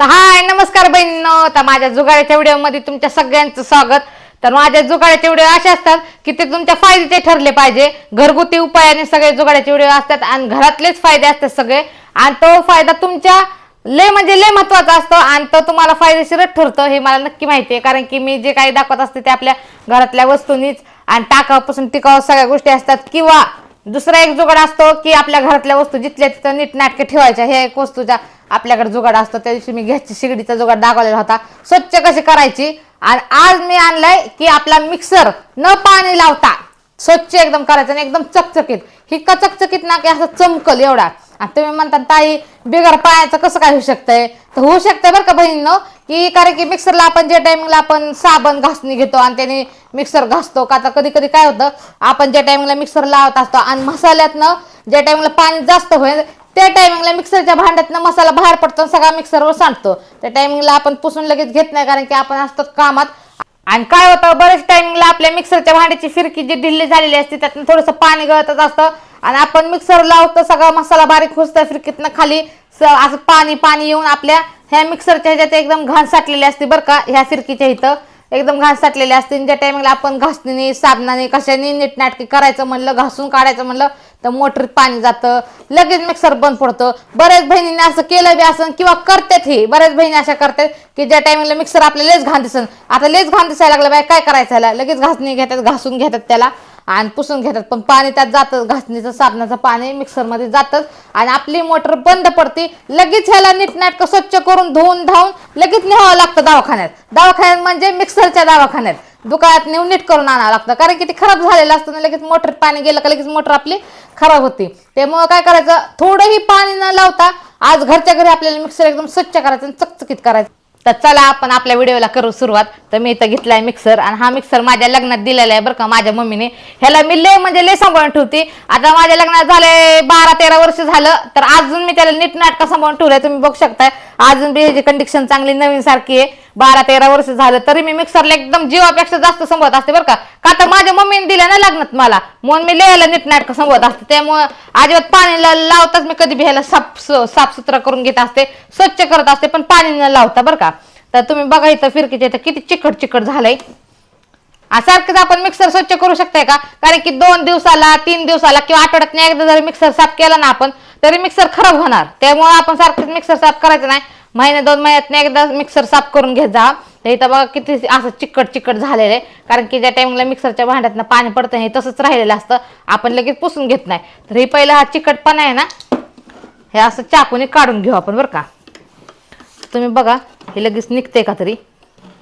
तर हाय नमस्कार बहिणींनो. तर माझ्या जुगाड्याच्या व्हिडिओमध्ये तुमच्या सगळ्यांचं स्वागत. तर माझ्या जुगाड्याचे व्हिडिओ असे असतात की ते तुमच्या फायद्याचे ठरले पाहिजे. घरगुती उपायाने सगळे जुगाड्याचे व्हिडिओ असतात आणि घरातलेच फायदे असतात सगळे. आणि तो फायदा तुमच्या लय म्हणजे लय महत्त्वाचा असतो आणि तो तुम्हाला फायदेशीरच ठरतो हे मला नक्की माहिती आहे. कारण की मी जे काही दाखवत असते ते आपल्या घरातल्या वस्तूंनीच आणि टाकापासून टिकाव सगळ्या गोष्टी असतात. किंवा दुसरा एक जुगाड असतो की आपल्या घरातल्या वस्तू जिथल्या तिथं नीट नाटके ठेवायच्या हे एक वस्तूच्या आपल्याकडे जुगाड असतो त्या दिवशी मी गॅसची शिगडीचा जुगाड दाखवलेला होता. स्वच्छ कशी करायची? आणि आज मी आणलाय की आपला मिक्सर न पाणी लावता स्वच्छ एकदम करायचं आणि एकदम चकचकीत. ही कचकचकीत ना की असं चमकल एवढा आणि तुम्ही म्हणता ताई बिगर पायाचं कसं काय होऊ शकतंय? तर होऊ शकतंय बरं का बहिणीनं की कारण की मिक्सरला आपण जे टायमिंगला आपण साबण घासणी घेतो आणि त्याने मिक्सर घासतो. का आता कधी कधी काय होतं आपण ज्या टायमिंगला मिक्सर लावत असतो आणि मसाल्यातनं ज्या टायमिंगला पाणी जास्त होईल त्या टायमिंगला मिक्सरच्या भांड्यातनं मसाला बाहेर पडतो सगळा मिक्सरवर सांडतो. त्या टायमिंगला आपण पुसून लगेच घेत नाही कारण की आपण असतो कामात आणि काय होतं बरेच टायमिंगला आपल्या मिक्सरच्या भांड्याची फिरकी जी ढिल्ली झालेली असते त्यातून थोडंसं पाणी गळतच असतं. आणि आपण मिक्सर लावतो सगळा मसाला बारीक खुसतं फिरकीतनं खाली. स- असं पाणी पाणी येऊन आपल्या ह्या मिक्सरच्या ह्याच्यात एकदम घाण साठलेली असते बरं का ह्या फिरकीच्या इथं. एकदम घाण साठलेली असते. ज्या टायमिंगला आपण घासणीने साबणाने कशाने नीटनाटकी करायचं म्हणलं घासून काढायचं म्हणलं तर मोटरीत पाणी जातं लगेच मिक्सर बंद पडतं. बऱ्याच बहिणींनी असं केलं बी असं किंवा करतात हे. बऱ्याच बहिणी अशा करतात की ज्या टायमिंगला मिक्सर आपल्याला लेच घाण दिसन. आता लेच घाण दिसायला लागलं बाय काय करायचं ह्याला? लगेच घासणी घेतात घासून घेतात त्याला आणि पुसून घेतात. पण पाणी त्यात जातं घासणीचं साबणाचं पाणी मिक्सरमध्ये जातं आणि आपली मोटर बंद पडते. लगेच ह्याला नीटनाटकं स्वच्छ करून धुवून धावून लगेच न्यावं लागतं दवाखान्यात. दवाखान्यात म्हणजे मिक्सरच्या दवाखान्यात. दुकानात नेऊन नीट करून आणावं लागतं. कारण की ते खराब झालेलं असतं ना लगेच मोटर पाणी गेलं का लगेच मोटर आपली खराब होते. त्यामुळं काय करायचं? थोडंही पाणी न लावता आज घरच्या घरी आपल्याला मिक्सर एकदम स्वच्छ करायचं आणि चकचकीत करायचं. तर चला आपण आपल्या व्हिडिओला करू सुरुवात. तर मी इथं घेतलाय मिक्सर आणि हा मिक्सर माझ्या लग्नात दिलेला आहे बरं का माझ्या मम्मीने. ह्याला मी लय म्हणजे लय सांभाळून ठेवते. आता माझ्या लग्नात झाले बारा तेरा वर्ष झालं तर अजून मी त्याला नीट नाटका सांभाळून ठेवलंय. तुम्ही बघू शकताय अजून बी ह्याची कंडिशन चांगली नवीन सारखी आहे. बारा तेरा वर्ष झालं तरी मी मिक्सरला एकदम जीवापेक्षा जास्त संभवत असते बरं का. का तर माझ्या मम्मीने दिलं ना लागणार मला. म्हणून मी लिहायला नीटनाटक संभवत असते. त्यामुळं अजिबात पाणी लावताच मी कधी बिहायला साफ साफसुथरा करून घेत असते स्वच्छ करत असते पण पाणी न लावता बरं का. तर तुम्ही बघा इथं फिरकीच्या इथं किती चिकट चिकट झालंय सारखंच आपण मिक्सर स्वच्छ करू शकताय का? कारण की दोन दिवसाला तीन दिवसाला किंवा आठवड्यात एकदा जरी मिक्सर साफ केला ना आपण तरी मिक्सर खराब होणार. त्यामुळे आपण सारखंच मिक्सर साफ करायचं नाही. महिन्या दोन महिन्यातनं एकदा मिक्सर साफ करून घेत जा. तर इथं बघा किती असं चिकट चिकट झालेलं आहे. कारण की ज्या टाइमला मिक्सरच्या भांड्यातनं पाणी पडतं हे तसंच राहिलेलं असतं. आपण लगेच पुसून घेत नाही. तर हे पहिलं हा चिकटपणा आहे ना हे असं चाकूने काढून घेऊ आपण बरं का. तुम्ही बघा हे लगेच निघते का तरी.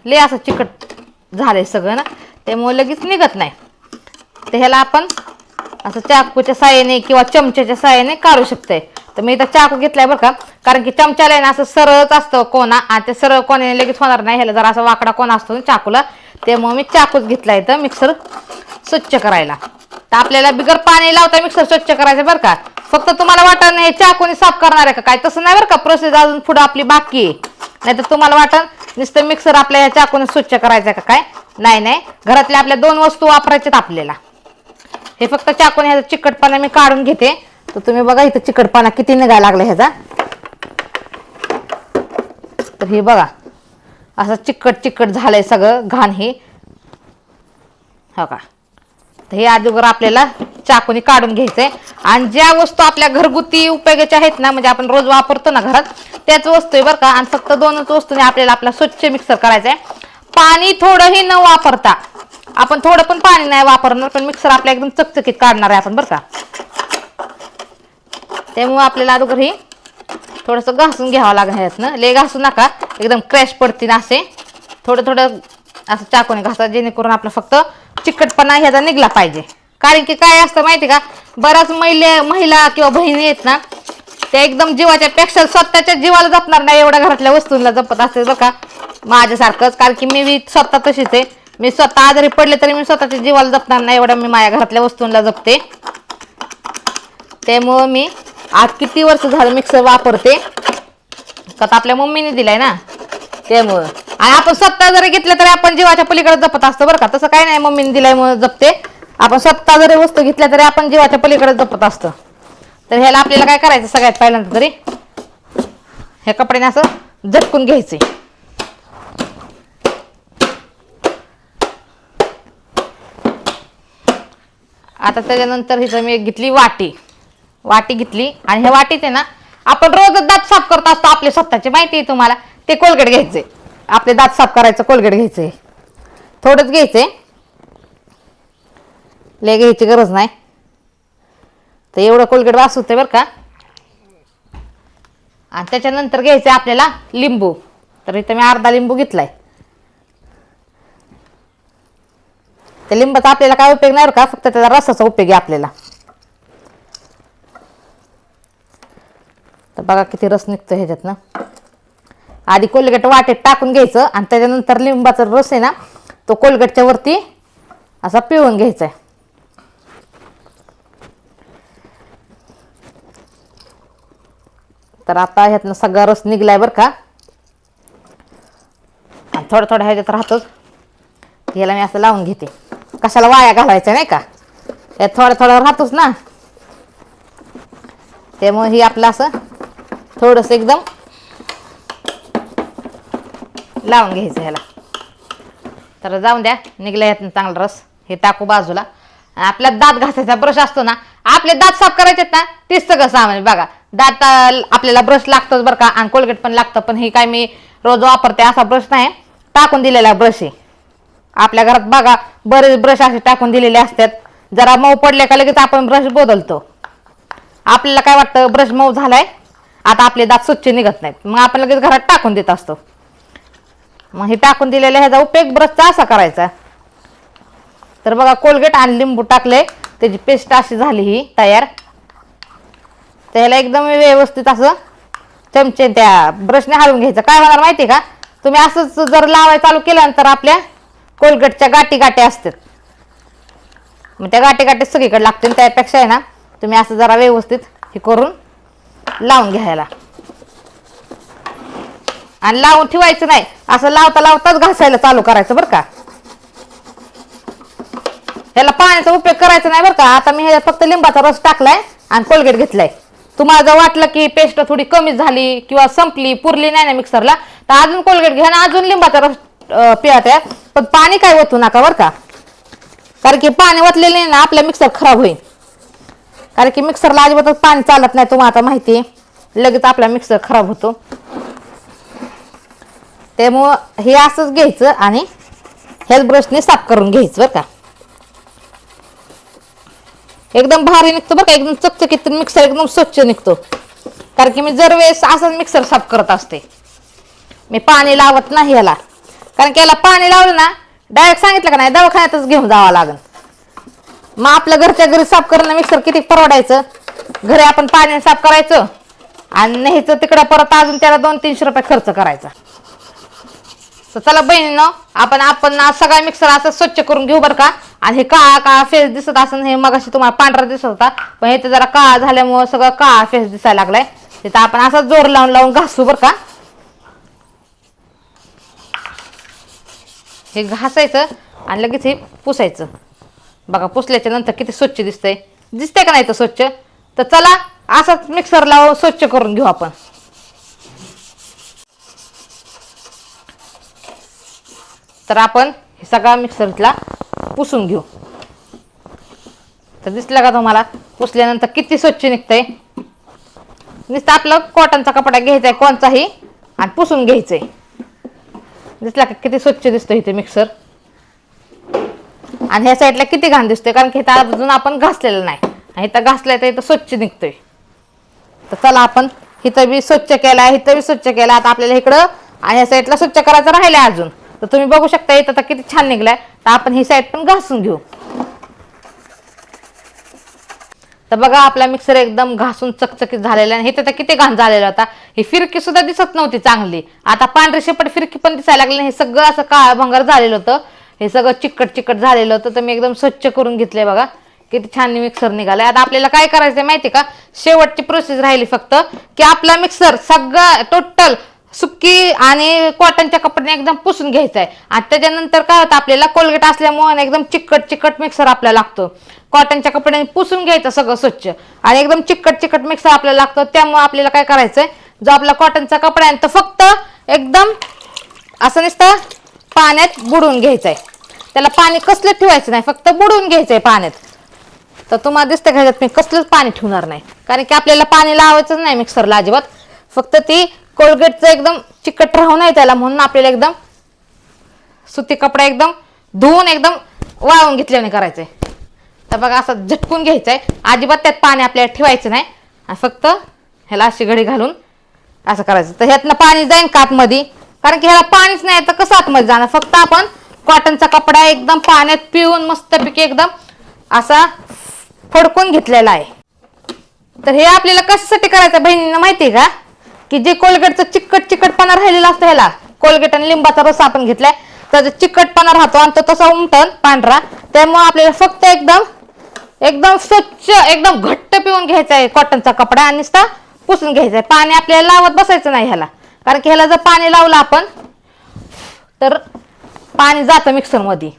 लय असं चिकट झालं आहे सगळं ना. त्यामुळे लगेच निघत नाही. तर ह्याला आपण असं चाकूच्या साह्याने किंवा चमच्याच्या साह्याने काढू शकते तर मी इथं चाकू घेतलाय बरं का? कारण की चमच्याला आहे ना असं सरळच असतं कोणा आणि ते सरळ कोणाने लगेच होणार नाही. ह्याला जरा असा वाकडा कोणा असतो ना चाकूला त्यामुळे मी चाकूच घेतला इथं मिक्सर स्वच्छ करायला. तर आपल्याला बिगर पाणी लावता मिक्सर स्वच्छ करायचं बरं का? फक्त तुम्हाला वाटत नाही चाकूने साफ करणार आहे का काय? तसं नाही बरं का? प्रोसेस अजून पुढं आपली बाकी आहे. नाही तर तुम्हाला वाटत नुसतं मिक्सर आपल्या ह्या चाकूने स्वच्छ करायचं का काय? नाही नाही. घरातल्या आपल्या दोन वस्तू वापरायच्यात आपल्याला. हे फक्त चाकून ह्याचा चिकटपणा मी काढून घेते. तर तुम्ही बघा इथं चिकटपणा किती निघायला लागला ह्याचा. तर हे बघा असं चिकट चिकट झालंय सगळं घाण हे. हो का? तर हे अगोदर आपल्याला चाकूने काढून घ्यायचंय. आणि ज्या वस्तू आपल्या घरगुती उपयोगाच्या आहेत ना म्हणजे आपण रोज वापरतो ना घरात त्याच वस्तू आहे बरं का. आणि फक्त दोनच वस्तूने आपल्याला आपला स्वच्छ मिक्सर करायचा आहे पाणी थोडंही न वापरता आपण थोडं पण पाणी नाही वापरणार पण मिक्सर आपल्या एकदम चकचकीत काढणार आहे आपण बरं का. त्यामुळं आपल्याला अगोदर ही थोडंसं घासून घ्यावं लागेल ना? ले घासू नका. एकदम क्रॅश पडतील असे. थोडं थोडं असं चाकूने घासा जेणेकरून आपलं फक्त चिकटपणा ह्याचा निघला पाहिजे. कारण की काय असतं माहिती का? बऱ्याच महिला महिला किंवा बहिणी आहेत ना त्या एकदम जीवाच्या पेक्षा स्वतःच्या जीवाला जपणार नाही एवढ्या घरातल्या वस्तूंना जपत असते बघा. का माझ्यासारखंच कारण की मी बी स्वतः तशीच आहे. मी स्वतः आजारी पडले तरी मी स्वतःच्या जीवाला जपणार नाही एवढं मी माझ्या घरातल्या वस्तूंना जपते. त्यामुळं मी आज किती वर्ष झालं मिक्सर वापरते? का आपल्या मम्मीने दिलाय ना? त्यामुळं. आणि आपण स्वतः जरी घेतलं तरी आपण जीवाच्या पलीकडे जपत असतो बरं का? तसं काही नाही मम्मीने दिलाय म्हणून जपते. आपण स्वतः जरी वस्तू घेतल्या तरी आपण जीवाच्या पलीकडे जपत असतो. तर ह्याला आपल्याला काय करायचं सगळ्यात पहिल्यांदा तरी? ह्या कपड्याने असं झटकून घ्यायचे. आता त्याच्यानंतर हिचं मी घेतली वाटी. वाटी घेतली. आणि ह्या वाटीत आहे ना आपण रोज दात साफ करत असतो आपले स्वतःचे. माहिती आहे तुम्हाला? ते कोलगेट घ्यायचे. आपले दात साफ करायचं कोलगेट घ्यायचे. थोडंच घ्यायचे. ले घ्यायची गरज नाही. तर एवढं कोलगेट वास होते बरं का. आणि त्याच्यानंतर घ्यायचं आपल्याला लिंबू. तर इथं मी अर्धा लिंबू घेतलाय. त्या लिंबाचा आपल्याला काय उपयोग नाही बरं का? फक्त त्याचा रसाचा उपयोग आहे आपल्याला. तर बघा किती रस निघतो ह्याच्यात ना आधी कोलगेट वाटेत टाकून घ्यायचं आणि त्याच्यानंतर लिंबाचा रस आहे ना तो कोलगेटच्या वरती असा पिळून घ्यायचा आहे तर आता ह्यातनं सगळा रस निघलाय बरं का. थोडं थोडं ह्याच्यात राहतोच. ह्याला मी असं लावून घेते. कशाला वाया घालायचा नाही का? त्यात थोडं थोडं राहतोच ना. त्यामुळे ही आपलं असं थोडंसं एकदम लावून घ्यायचं ह्याला. तर जाऊन द्या निघला यातनं चांगला रस. हे टाकू बाजूला. आणि आपला दात घासायचा ब्रश असतो ना आपले दात साफ करायचे आहेत ना तेच सगळं सामान आहे. बघा. दात आपल्याला ब्रश लागतोच बरं का आणि कोलगेट पण लागतं पण हे काय मी रोज वापरते असा ब्रश नाही. टाकून दिलेला ब्रश आहे. आपल्या घरात बघा बरेच ब्रश असे टाकून दिलेले असतात. जरा मऊ पडले का लगेच आपण ब्रश बदलतो. आपल्याला काय वाटतं ब्रश मऊ झालाय? आता आपले दात स्वच्छ निघत नाहीत. मग आपण लगेच घरात टाकून देत असतो. मग हे टाकून दिलेल्या ह्याचा उपयोग ब्रशचा असा करायचा. तर बघा कोलगेट आणि लिंबू टाकले. त्याची पेस्ट अशी झाली ही तयार. त्याला एकदम व्यवस्थित असं चमचे त्या ब्रशने हलवून घ्यायचं. काय होणार माहिती आहे का? तुम्ही असंच जर लावायला चालू केल्यानंतर तर आपल्या कोलगेटच्या गाठी गाठी असतात. मग त्या गाठी गाठी सगळीकडे लागतील त्यापेक्षा आहे ना तुम्ही असं जरा व्यवस्थित हे करून लावून घ्यायला. आणि लावून ठेवायचं नाही. असं लावता लावताच घासायला चालू करायचं बरं का. ह्याला पाण्याचा उपयोग करायचा नाही बरं का. आता मी ह्याला फक्त लिंबाचा रस टाकलाय आणि कोलगेट घेतलाय. तुम्हाला जर वाटलं की पेस्ट थोडी कमी झाली किंवा संपली पुरली नाही ना मिक्सरला तर अजून कोलगेट घ्या आणि अजून लिंबाचा रस पिया त्या पण पाणी काय ओतू नका बरं का. कारण की पाणी ओतलेलं ना आपला मिक्सर खराब होईल. कारण की मिक्सरला अजिबातच पाणी चालत नाही तुम्हाला आता माहिती आहे. लगेच आपला मिक्सर खराब होतो. त्यामुळं हे असंच घ्यायचं आणि हेच ब्रशने साफ करून घ्यायचं बरं का. एकदम भारी निघतो बरं का एकदम चकचकीत मिक्सर एकदम स्वच्छ निघतो. कारण की मी जर वेळेस असंच मिक्सर साफ करत असते. मी पाणी लावत नाही याला कारण की याला पाणी लावलं ना डायरेक्ट सांगितलं का नाही दवाखान्यातच घेऊन जावं लागेल. मग आपलं घरच्या घरी साफ करणं मिक्सर किती परवडायचं? घरी आपण पाण्याने साफ करायचं? आणि न्यायचं तिकडं परत अजून त्याला दोन तीनशे रुपये खर्च करायचा. तर चला बहिणीनं आपण आपण सगळा मिक्सर असं स्वच्छ करून घेऊ बरं का? आणि हे काळा काळा फेस दिसत असं हे मग तुम्हाला पांढरा दिसत होता. पण हे तर जरा काळा झाल्यामुळं सगळं काळा फेस दिसायला लागलाय. तिथं आपण असं जोर लावून लावून घासू बरं का? हे घासायचं आणि लगेच हे पुसायचं. बघा पुसल्याच्या नंतर किती स्वच्छ दिसतंय. दिसतंय का नाही तर स्वच्छ? तर चला असंच मिक्सर लावून स्वच्छ करून घेऊ आपण. तर आपण हे सगळा मिक्सरला पुसून घेऊ. तर दिसलं का तुम्हाला? पुसल्यानंतर किती स्वच्छ निघतंय? नुसतं आपलं कॉटनचा कपडा घ्यायचा आहे कोणताही आणि पुसून घ्यायचंय. दिसला का किती स्वच्छ दिसतं इथे मिक्सर आणि ह्या साईडला किती घाण दिसतोय कारण की इथं अजून आपण घासलेलं नाही. आणि इथं घासलंय तर इथं स्वच्छ निघतोय. तर चला आपण इथं बी स्वच्छ केला इथं बी स्वच्छ केला आता आपल्याला इकडं आणि ह्या साईडला स्वच्छ करायचं राहिलंय अजून. तर तुम्ही बघू शकता इथं तर किती छान निघलाय. तर आपण ही साईड पण घासून घेऊ. तर बघा आपला मिक्सर एकदम घासून चकचकीत झालेला आहे. इथं तर किती घाण झालेला होता. ही फिरकी सुद्धा दिसत नव्हती चांगली. आता पांढरी शेपट फिरकी पण दिसायला लागली हे सगळं असं काळा भंगार झालेलं होतं. हे सगळं चिकट चिकट झालेलं होतं तर मी एकदम स्वच्छ करून घेतले बघा. किती छान मिक्सर निघालाय. आता आपल्याला काय करायचंय माहिती का? शेवटची प्रोसेस राहिली फक्त की आपला मिक्सर सगळं टोटल सुकी आणि कॉटनच्या कपड्याने एकदम पुसून घ्यायचं आहे आणि त्याच्यानंतर काय होतं आपल्याला कोलगेट असल्यामुळे एकदम चिकट चिकट मिक्सर आपल्याला लागतो. कॉटनच्या कपड्याने पुसून घ्यायचं सगळं स्वच्छ. आणि एकदम चिकट चिकट मिक्सर आपल्याला लागतो. त्यामुळे आपल्याला काय करायचंय जो आपला कॉटनचा कपडा आहे तो फक्त एकदम असं नुसतं पाण्यात बुडवून घ्यायचं आहे त्याला पाणी कसलं ठेवायचं नाही फक्त बुडवून घ्यायचं आहे पाण्यात. तर तुम्हाला दिसतं घ्यायच्यात मी कसलंच पाणी ठेवणार नाही. कारण की आपल्याला पाणी लावायचंच नाही मिक्सरला अजिबात. फक्त ती कोलगेटचं एकदम चिकट राहू नये त्याला म्हणून आपल्याला एकदम सुती कपडा एकदम धुवून एकदम वाळून घेतल्याने करायचंय. तर बघा असं झटकून घ्यायचं आहे अजिबात त्यात पाणी आपल्याला ठेवायचं नाही. आणि फक्त ह्याला अशी घडी घालून असं करायचं. तर ह्यातनं पाणी जाईन कातमध्ये कारण की ह्याला पाणीच नाही तर कसं आतमध्ये जाणार? फक्त आपण कॉटनचा कपडा एकदम पाण्यात पिऊन मस्तपैकी एकदम असा फडकून घेतलेला आहे. तर हे आपल्याला कशासाठी करायचं बहिणींना माहिती आहे का? की जे कोलगेटचं चिकट चिकटपणा राहिलेला असतं ह्याला कोलगेट आणि लिंबाचा रस आपण घेतलाय त्याचा चिकटपणा राहतो आणि तो तसा उमटन पांढरा त्यामुळे आपल्याला फक्त एकदम एकदम स्वच्छ एकदम घट्ट पिऊन घ्यायचा आहे कॉटनचा कपडा आणि नुसता पुसून घ्यायचा आहे. पाणी आपल्याला लावत बसायचं नाही ह्याला. कारण की ह्याला जर पाणी लावलं आपण तर पाणी जातं मिक्सरमध्ये.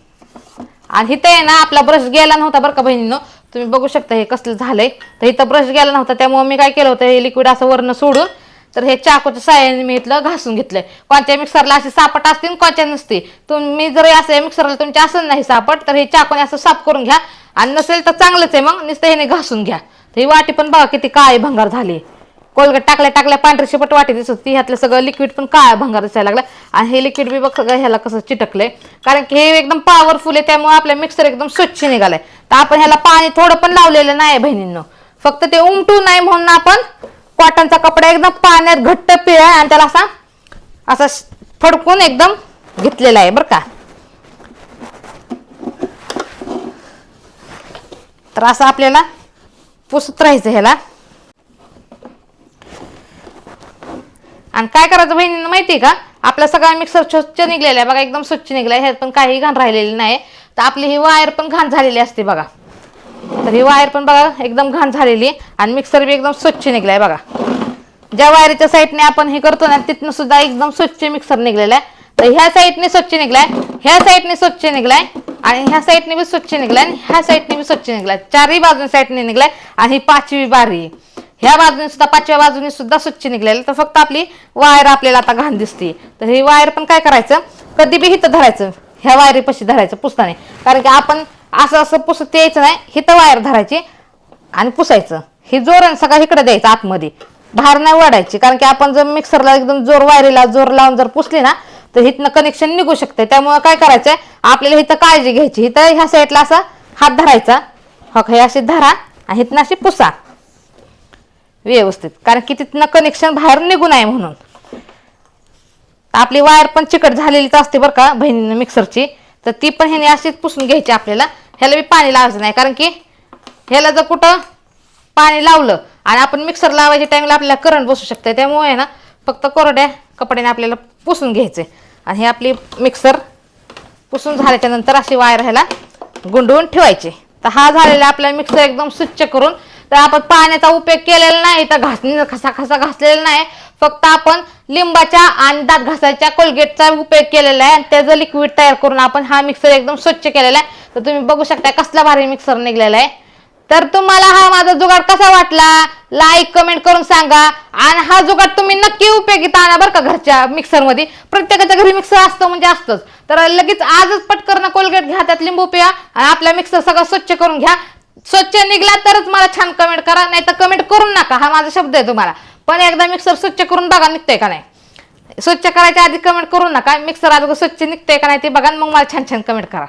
आणि इथं आहे ना आपला ब्रश गेला नव्हता बरं का बहिणीनं. तुम्ही बघू शकता हे कसलं झालंय. तर इथं ब्रश गेला नव्हता त्यामुळे मी काय केलं होतं हे लिक्विड असं वरनं सोडून तर हे चाकूच्या साह्याने मी इथलं घासून घेतलंय. कोणत्या मिक्सरला अशी सापट असते आणि कोणत्या नसते. तुम्ही जर असं मिक्सरला तुमच्या असं नाही सापट तर हे चाकूने असं साफ करून घ्या. आणि नसेल तर चांगलंच आहे मग नुसतं ह्याने घासून घ्या. तर ही वाटी पण बघा किती काळी भंगार झाली. कोलगेट टाकल्या टाकल्या पांढरी शिपट वाटी दिसत होती. ह्यातलं सगळं लिक्विड पण काळा भंगार दिसायला लागला. आणि हे लिक्विड बी बघ सगळं ह्याला कसं चिटकलंय. कारण की हे एकदम पॉवरफुल आहे त्यामुळे आपल्या मिक्सर एकदम स्वच्छ निघालाय. तर आपण ह्याला पाणी थोडं पण लावलेलं नाही बहिणींनो. फक्त ते उमटू नाही म्हणून आपण कॉटनचा कपडा एकदम पाण्यात घट्ट पिळा आणि त्याला असा असा फडकून एकदम घेतलेला आहे बरं का. तर असं आपल्याला पुसत राहायचं ह्याला. आणि काय करायचं बहिणींना माहिती का? आपला सगळा मिक्सर स्वच्छ निघलेला आहे. बघा एकदम स्वच्छ निघला आहे ह्यात पण काही घाण राहिलेली नाही. तर आपली ही वायर पण घाण झालेली असते बघा. तर ही वायर पण बघा एकदम घाण झालेली. आणि मिक्सर बी एकदम स्वच्छ निघलाय बघा. ज्या वायरीच्या साईडने आपण हे करतो ना तिथनं सुद्धा एकदम स्वच्छ मिक्सर निघलेला आहे. तर ह्या साईडने स्वच्छ निघलाय ह्या साईडने स्वच्छ निघलाय आणि ह्या साईडने बी स्वच्छ निघलाय आणि ह्या साईडने बी स्वच्छ निघलाय. चारही बाजून साईडने निघलाय आणि ही पाचवी बारी. आहे. ह्या बाजूने सुद्धा पाचव्या बाजूने सुद्धा स्वच्छ निघलेलं. तर फक्त आपली वायर आपल्याला आता घाण दिसते. तर ही वायर पण काय करायचं? कधी बी हिथं धरायचं. ह्या वायरीपाशी धरायचं पुसताने. कारण की आपण असं असं पुसत यायचं नाही. हिथं वायर धरायची आणि पुसायचं. हे जोर सगळं इकडे द्यायचं आतमध्ये. बाहेर नाही वाढायची कारण की आपण जर मिक्सरला एकदम जोर वायरीला जोर लावून जर पुसली ना तर हिथनं कनेक्शन निघू शकते. त्यामुळे काय करायचंय? आपल्याला हिथं काळजी घ्यायची. इथं ह्या साईडला असा हात धरायचा. हो हे अशी धरा आणि हिथनं अशी पुसा. व्यवस्थित. कारण की तिथनं कनेक्शन बाहेर निघू नये म्हणून. आपली वायर पण चिकट झालेलीच असते बरं का बहिणीनं मिक्सरची तर ती पण ह्याने अशीच पुसून घ्यायची आपल्याला. ह्याला मी पाणी लावायचं नाही. कारण की ह्याला जर कुठं पाणी लावलं आणि आपण मिक्सर लावायच्या टाइमला आपल्याला करंट बसू शकते त्यामुळे ना फक्त कोरड्या कपड्याने आपल्याला पुसून घ्यायचे. आणि हे आपली मिक्सर पुसून झाल्याच्यानंतर अशी वायर ह्याला गुंडवून ठेवायची. तर हा झालेला आपला मिक्सर एकदम स्वच्छ करून तर आपण पाण्याचा उपयोग केलेला नाही तर घासणी खसा खसा घासलेला नाही. फक्त आपण लिंबाच्या आणि दात घासायच्या कोलगेटचा उपयोग केलेला आहे. आणि त्याचं लिक्विड तयार करून आपण हा मिक्सर एकदम स्वच्छ केलेला आहे. तर तुम्ही बघू शकता कसला भारी मिक्सर निघलेला आहे. तर तुम्हाला हा माझा जुगाड कसा वाटला? लाईक कमेंट करून सांगा. आणि हा जुगाड तुम्ही नक्की उपयोगीत आणा बरं का घरच्या मिक्सरमध्ये प्रत्येकाच्या घरी मिक्सर असतं म्हणजे असतंच. तर लगेच आजच पटकन कोलगेट घ्या त्यात लिंबू पिया. आणि आपला मिक्सर सगळं स्वच्छ करून घ्या. स्वच्छ निघला तरच मला छान कमेंट करा नाही तर कमेंट करून नका. हा माझा शब्द आहे तुम्हाला. पण एकदा मिक्सर स्वच्छ करून बघा निघतंय का नाही? स्वच्छ करायच्या आधी कमेंट करू नका. मिक्सर आज स्वच्छ निघतंय का नाही ते बघा मग मला छान छान कमेंट करा.